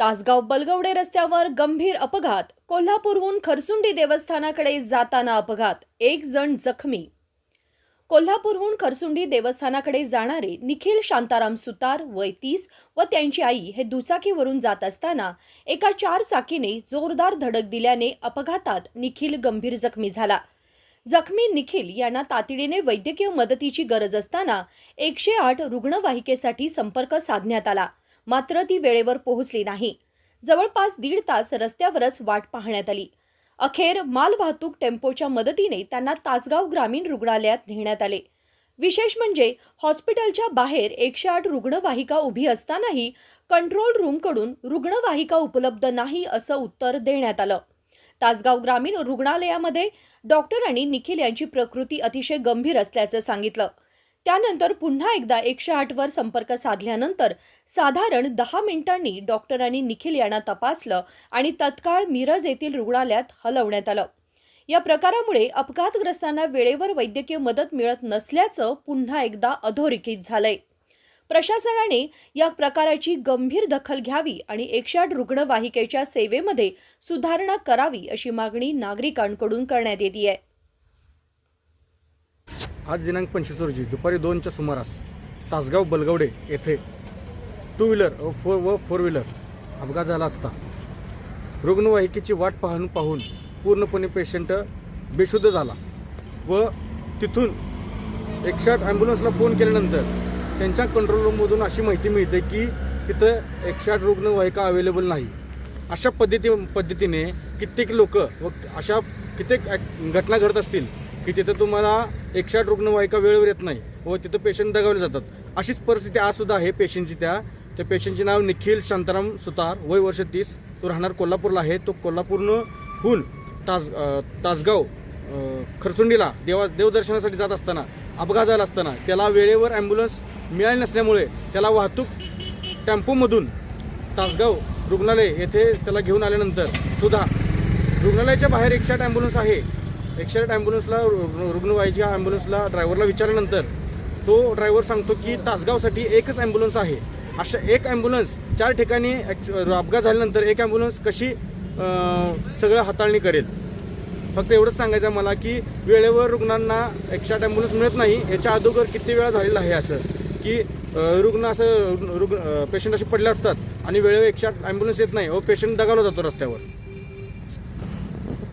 तासगाव बलगवडे रस्त्यावर गंभीर अपघात. कोल्हापूरहून खरसुंडी देवस्थानाकडे जाताना अपघात. एक जण जखमी. कोल्हापूरहून खरसुंडी देवस्थानाकडे जाणारे निखिल शांताराम सुतार वय तीस व त्यांची आई हे दुचाकीवरून जात असताना एका चार चाकीने जोरदार धडक दिल्याने अपघातात निखिल गंभीर जखमी झाला. जखमी निखिल यांना तातडीने वैद्यकीय मदतीची गरज असताना एकशे आठ रुग्णवाहिकेसाठी संपर्क साधण्यात आला. मात्र ती वेळेवर पोहोचली नाही. जवळपास दीड तास रस्त्यावरच वाट पाहण्यात आली. अखेर मालवाहतूक टेम्पोच्या मदतीने त्यांना तासगाव ग्रामीण रुग्णालयात नेण्यात आले. विशेष म्हणजे हॉस्पिटलच्या बाहेर एकशे आठ रुग्णवाहिका उभी असतानाही कंट्रोल रूमकडून रुग्णवाहिका उपलब्ध नाही असं उत्तर देण्यात आलं. तासगाव ग्रामीण रुग्णालयामध्ये डॉक्टरांनी निखिल यांची प्रकृती अतिशय गंभीर असल्याचं सांगितलं. त्यानंतर पुन्हा एकदा एकशे आठवर संपर्क साधल्यानंतर साधारण दहा मिनिटांनी डॉक्टरांनी निखिल यांना तपासलं आणि तत्काळ मिरज येथील रुग्णालयात हलवण्यात आलं. या प्रकारामुळे अपघातग्रस्तांना वेळेवर वैद्यकीय मदत मिळत नसल्याचं पुन्हा एकदा अधोरेखित झालंय. प्रशासनाने या प्रकाराची गंभीर दखल घ्यावी आणि एकशे आठ रुग्णवाहिकेच्या सेवेमध्ये सुधारणा करावी अशी मागणी नागरिकांकडून करण्यात येते आज दिनांक पंचवीस रोजी दुपारी दोनच्या सुमारास तासगाव बलगवडे येथे टू व्हीलर व फोर व फोर व्हीलर अपघात झाला असता. रुग्णवाहिकेची वाट पाहून पाहून पूर्णपणे पेशंट बेशुद्ध झाला व तिथून एकशे ॲम्ब्युलन्सला फोन केल्यानंतर त्यांच्या कंट्रोल रूममधून अशी माहिती मिळते की तिथं एकशे रुग्णवाहिका अवेलेबल नाही. अशा पद्धती पद्धतीने कित्येक लोक व अशा कित्येक घटना घडत असतील की तिथं तुम्हाला एकशे आठ रुग्णवाहिका वेळेवर येत नाही व तिथं पेशंट दगावले जातात. अशीच परिस्थिती आज सुद्धा आहे पेशंटची त्या. त्या पेशंटचे नाव निखिल शांताराम सुतार. वय वर्ष तीस. तो राहणार कोल्हापूरला आहे. तो कोल्हापूरहून तास तासगाव खरचुंडीला देवा देवदर्शनासाठी जात असताना अपघात झाला असताना त्याला वेळेवर ॲम्ब्युलन्स मिळाली नसल्यामुळे त्याला वाहतूक टेम्पोमधून तासगाव रुग्णालय येथे त्याला घेऊन आल्यानंतर सुद्धा रुग्णालयाच्या बाहेर एकशे आठ ॲम्ब्युलन्स आहे. एकशे आठ ॲम्ब्युलन्सला रु- रुग्णवाहिका ॲम्ब्युलन्सला ड्रायव्हरला विचारल्यानंतर तो ड्रायव्हर सांगतो की तासगावसाठी एकच ॲम्ब्युलन्स आहे. अशा एक ॲम्ब्युलन्स चार ठिकाणी अपघात झाल्यानंतर एक ॲम्ब्युलन्स कशी सगळं हाताळणी करेल? फक्त एवढंच सांगायचं मला की वेळेवर रुग्णांना एकशे आठ ॲम्ब्युलन्स मिळत नाही. याच्या अगोदर किती वेळा झालेलं आहे असं? की रुग्ण असं रुग्ण पेशंट असे पडले असतात आणि वेळेवर एकशे आठ ॲम्ब्युलन्स येत नाही. व पेशंट दगावला जातो रस्त्यावर.